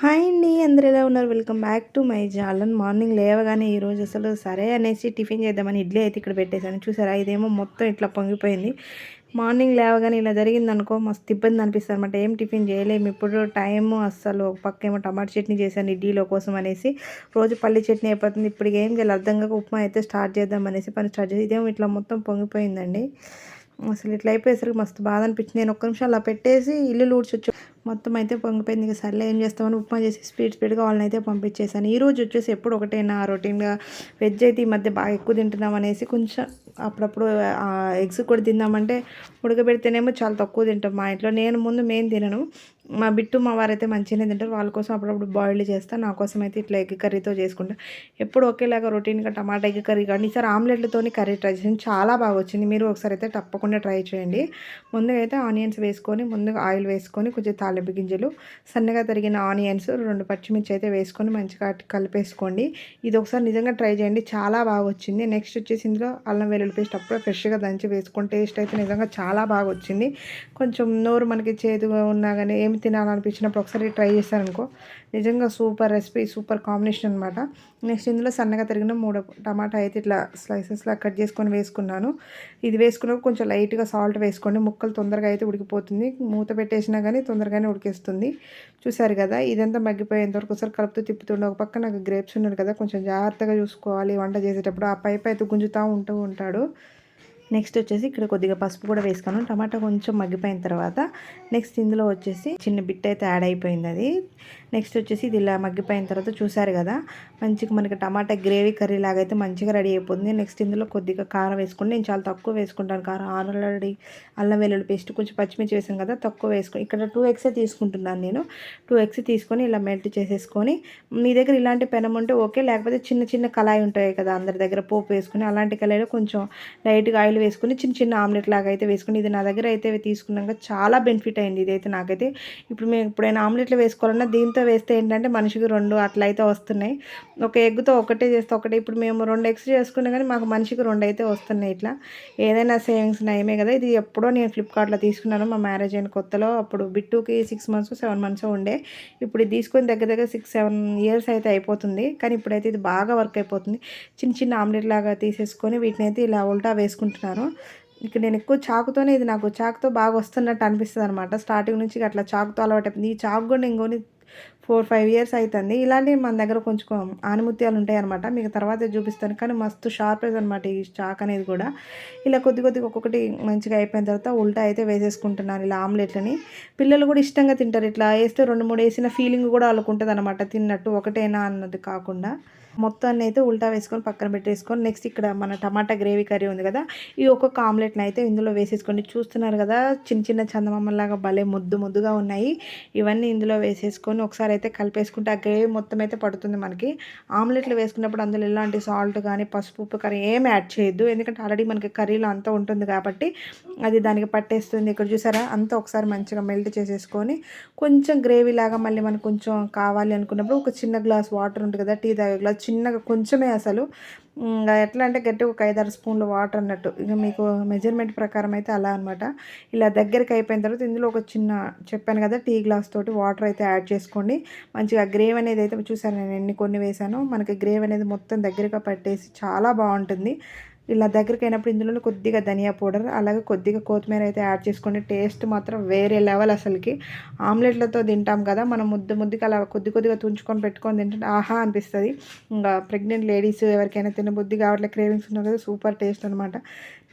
Hi అండి అందరు ఎలా ఉన్నారు? వెల్కమ్ బ్యాక్ టు మై జాలన్. మార్నింగ్ లేవగానే ఈరోజు అసలు సరే అనేసి టిఫిన్ చేద్దామని ఇడ్లీ అయితే ఇక్కడ పెట్టేశాను. చూసారా? ఇదేమో మొత్తం ఇట్లా పొంగిపోయింది. మార్నింగ్ లేవగానే ఇలా జరిగిందనుకో మస్తు ఇబ్బంది అనిపిస్తుంది అనమాట ఏం టిఫిన్ చేయలేము ఇప్పుడు టైము అస్సలు ఒక పక్క ఏమో టమాటా చట్నీ చేశాను ఇడ్లీలో కోసం అనేసి. రోజు పల్లి చట్నీ అయిపోతుంది. ఇప్పుడు ఏం చేయాలి? అర్థం కాక ఉప్మా అయితే స్టార్ట్ చేద్దాం అనేసి పని స్టార్ట్ చేసి ఇదేమో ఇట్లా మొత్తం పొంగిపోయిందండి. అసలు ఇట్లా అయిపోయేసరికి మస్తు బాధ అనిపించింది. నేను ఒక్క నిమిషం అలా పెట్టేసి ఇల్లు ఊడ్చొచ్చు. మొత్తం అయితే పొంగిపోయింది ఇంకా సర్లే ఏం చేస్తామని ఉప్మా చేసి స్పీడ్ స్పీడ్గా వాళ్ళని అయితే పంపించేసాను ఈరోజు వచ్చేసి ఎప్పుడు ఒకటేనా రొటీన్గా? వెజ్ అయితే ఈ మధ్య బాగా ఎక్కువ తింటున్నాం అనేసి కొంచెం అప్పుడప్పుడు ఎగ్స్ కూడా తిందామంటే ఉడకబెడితేనేమో చాలా తక్కువ తింటాం మా ఇంట్లో. నేను ముందు మేము తినను. మా బిట్టు మా వారైతే మంచిగానే తింటారు. వాళ్ళ కోసం అప్పుడప్పుడు బాయిల్డ్ చేస్తాను నా కోసం అయితే ఇట్లా ఎగ్ కర్రీతో చేసుకుంటా. ఎప్పుడు ఒకేలాగా రొటీన్గా టమాటా ఎగ్ కర్రీ కానీ ఈసారి ఆమ్లెట్లతోని కర్రీ ట్రై చేసింది చాలా బాగా వచ్చింది. మీరు ఒకసారి అయితే తప్పకుండా ట్రై చేయండి. ముందుగా అయితే ఆనియన్స్ వేసుకొని ముందుగా ఆయిల్ వేసుకొని కొంచెం తాలింపు గింజలు సన్నగా తరిగిన ఆనియన్స్ రెండు పచ్చిమిర్చి అయితే వేసుకొని మంచిగా కలిపేసుకోండి. ఇది ఒకసారి నిజంగా ట్రై చేయండి. చాలా బాగా వచ్చింది. నెక్స్ట్ వచ్చేసి ఇందులో అల్లం వెల్లుల్లి పేస్ట్ అప్పుడే ఫ్రెష్గా దంచి వేసుకొని టేస్ట్ అయితే నిజంగా చాలా బాగా వచ్చింది. కొంచెం నోరు మనకి చేదుగా ఉన్నా కానీ ఏమి తినాలనిపించినప్పుడు ఒకసారి ట్రై చేశారనుకో నిజంగా సూపర్ రెసిపీ సూపర్ కాంబినేషన్ అనమాట నెక్స్ట్ ఇందులో సన్నగా తరిగిన మూడు టమాటా అయితే ఇట్లా స్లైసెస్లా కట్ చేసుకొని వేసుకున్నాను. ఇది వేసుకున్నప్పుడు కొంచెం లైట్గా సాల్ట్ వేసుకోండి. ముక్కలు తొందరగా అయితే ఉడికిపోతుంది. మూత పెట్టేసినా కానీ తొందరగానే ఉడికేస్తుంది. చూసారు కదా ఇదంతా మగ్గిపోయేంతవరకు ఒకసారి కలుపుతూ తిప్పుతుండే ఒక పక్క నాకు గ్రేప్స్ ఉన్నారు కదా కొంచెం జాగ్రత్తగా చూసుకోవాలి వంట చేసేటప్పుడు. ఆ పైపు అయితే గుంజుతూ ఉంటూ ఉంటాడు. నెక్స్ట్ వచ్చేసి ఇక్కడ కొద్దిగా పసుపు కూడా వేసుకున్నాను. టమాటా కొంచెం మగ్గిపోయిన తర్వాత నెక్స్ట్ ఇందులో వచ్చేసి చిన్న బిట్ అయితే యాడ్ అయిపోయింది అది. నెక్స్ట్ వచ్చేసి ఇది ఇలా మగ్గిపోయిన తర్వాత చూసారు కదా మంచిగా మనకి టమాటా గ్రేవీ కర్రీ లాగా అయితే మంచిగా రెడీ అయిపోతుంది. నెక్స్ట్ ఇందులో కొద్దిగా కారం వేసుకుని నేను చాలా తక్కువ వేసుకుంటాను. కారం ఆల్రెడీ అల్లం వెల్లుల్లి పేస్ట్ కొంచెం పచ్చిమిర్చి వేసాను కదా తక్కువ వేసుకుని ఇక్కడ టూ ఎగ్సే తీసుకుంటున్నాను నేను. టూ ఎగ్స్ తీసుకొని ఇలా మెల్ట్ చేసేసుకొని మీ దగ్గర ఇలాంటి పెనం ఉంటే ఓకే లేకపోతే చిన్న చిన్న కళాయి ఉంటాయి కదా అందరి దగ్గర పోపు వేసుకుని అలాంటి కళాయిలో కొంచెం లైట్గా ఆయిల్ వేసుకుని చిన్న చిన్న ఆమ్లెట్ లాగా అయితే వేసుకుని ఇది నా దగ్గర అయితే తీసుకున్నాక చాలా బెనిఫిట్ అయింది ఇదైతే నాకైతే. ఇప్పుడు మేము ఎప్పుడైనా ఆమ్లెట్లు వేసుకోవాలన్నా దీంతో వేస్తే ఏంటంటే మనిషికి రెండు అట్లా అయితే వస్తున్నాయి. ఒక ఎగ్తో ఒకటే చేస్తే ఒకటే. ఇప్పుడు మేము రెండు ఎగ్స్ చేసుకున్నా కానీ మాకు మనిషికి రెండు అయితే వస్తున్నాయి ఇట్లా. ఏదైనా సేవింగ్స్ నయమే కదా. ఇది ఎప్పుడో నేను ఫ్లిప్కార్ట్లో తీసుకున్నాను. మా మ్యారేజ్ అయిన కొత్తలో అప్పుడు బిట్టుకి సిక్స్ మంత్స్ సెవెన్ మంత్స్ ఉండే. ఇప్పుడు ఇది తీసుకొని దగ్గర దగ్గర సిక్స్ సెవెన్ ఇయర్స్ అయితే అయిపోతుంది. కానీ ఇప్పుడైతే ఇది బాగా వర్క్ అయిపోతుంది. చిన్న చిన్న ఆమ్లెట్ లాగా తీసేసుకొని వీటిని అయితే ఇలా ఉల్టా వేసుకుంటున్నాను ఇక్కడ నేను ఎక్కువ చాకుతోనే ఇది నాకు చాకుతో బాగా వస్తున్నట్టు అనిపిస్తుంది అనమాట స్టార్టింగ్ నుంచి అట్లా చాకుతో అలవాటు అయిపోయింది ఈ చాకు కూడా ఇంకొని ఫోర్ ఫైవ్ ఇయర్స్ అవుతుంది ఇలాంటివి మన దగ్గర కొంచెం ఆనిముత్యాలు ఉంటాయి అనమాట మీకు తర్వాత చూపిస్తాను. కానీ మస్తు షార్ప్నెస్ అనమాట ఈ చాక్ అనేది కూడా. ఇలా కొద్ది కొద్దిగా ఒక్కొక్కటి మంచిగా అయిపోయిన తర్వాత ఉల్టా అయితే వేసేసుకుంటున్నాను ఇలా ఆమ్లెట్లని. పిల్లలు కూడా ఇష్టంగా తింటారు. ఇట్లా వేస్తే రెండు మూడు వేసిన ఫీలింగ్ కూడా వాళ్ళకు ఉంటుంది అనమాట తిన్నట్టు ఒకటేనా అన్నది కాకుండా. మొత్తాన్ని అయితే ఉల్టా వేసుకొని పక్కన పెట్టేసుకొని నెక్స్ట్ ఇక్కడ మన టమాటా గ్రేవీ కర్రీ ఉంది కదా ఈ ఒక్కొక్క ఆమ్లెట్ని అయితే ఇందులో వేసేసుకోండి. చూస్తున్నారు కదా చిన్న చిన్న చందమామలాగా భలే ముద్దు ముద్దుగా ఉన్నాయి. ఇవన్నీ ఇందులో వేసేసుకొని ఒకసారి అయితే కలిపేసుకుంటే ఆ గ్రేవీ మొత్తం అయితే పడుతుంది మనకి. ఆమ్లెట్లు వేసుకున్నప్పుడు అందులో ఎలాంటి సాల్ట్ కానీ పసుపు ఉప్పు కర్రీ ఏం యాడ్ చేయొద్దు. ఎందుకంటే ఆల్రెడీ మనకి కర్రీలో అంతా ఉంటుంది కాబట్టి అది దానికి పట్టేస్తుంది. ఇక్కడ చూసారా అంతా ఒకసారి మంచిగా మెల్ట్ చేసేసుకొని కొంచెం గ్రేవీ లాగా మళ్ళీ మనకు కొంచెం కావాలి అనుకున్నప్పుడు ఒక చిన్న గ్లాస్ వాటర్ ఉంటుంది కదా టీ తాగే గ్లాస్ చిన్నగా కొంచెమే అసలు. ఎట్లా అంటే గట్టి ఒక ఐదారు స్పూన్లు వాటర్ అన్నట్టు. ఇక మీకు మెజర్మెంట్ ప్రకారం అయితే అలా అనమాట ఇలా దగ్గరికి అయిపోయిన తర్వాత ఇందులో ఒక చిన్న చెప్పాను కదా టీ గ్లాస్ తోటి వాటర్ అయితే యాడ్ చేసుకోండి. మంచిగా గ్రేవ్ అనేది అయితే చూసాను నేను ఎన్ని కొన్ని వేసాను. మనకి గ్రేవ్ అనేది మొత్తం దగ్గరగా పట్టేసి చాలా బాగుంటుంది. ఇలా దగ్గరికి అయినప్పుడు ఇందులో కొద్దిగా ధనియా పౌడర్ అలాగే కొద్దిగా కొత్తిమీర అయితే యాడ్ చేసుకోండి టేస్ట్ మాత్రం వేరే లెవెల్ అసలుకి. ఆమ్లెట్లతో తింటాం కదా మనం ముద్దు ముద్దుకి అలా కొద్ది కొద్దిగా తుంచుకొని పెట్టుకొని తింటే ఆహా అనిపిస్తుంది. ఇంకా ప్రెగ్నెంట్ లేడీస్ ఎవరికైనా తినబుద్ధి కావట్లే క్రేవింగ్స్ ఉన్నాయి కదా సూపర్ టేస్ట్ అనమాట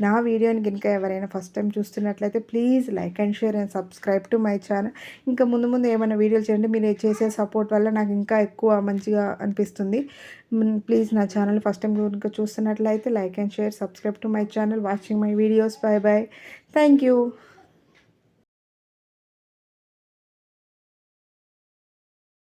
నా వీడియోని కనుక ఎవరైనా ఫస్ట్ టైం చూస్తున్నట్లయితే please like and share and subscribe to my channel. ఇంకా ముందు ముందు ఏమైనా వీడియోలు చేయండి మీరు చేసే సపోర్ట్ వల్ల నాకు ఇంకా ఎక్కువ మంచిగా అనిపిస్తుంది. ప్లీజ్ నా ఛానల్ ఫస్ట్ టైం కనుక చూస్తున్నట్లయితే like and share share, subscribe to my channel, watching my videos. Bye bye. Thank you.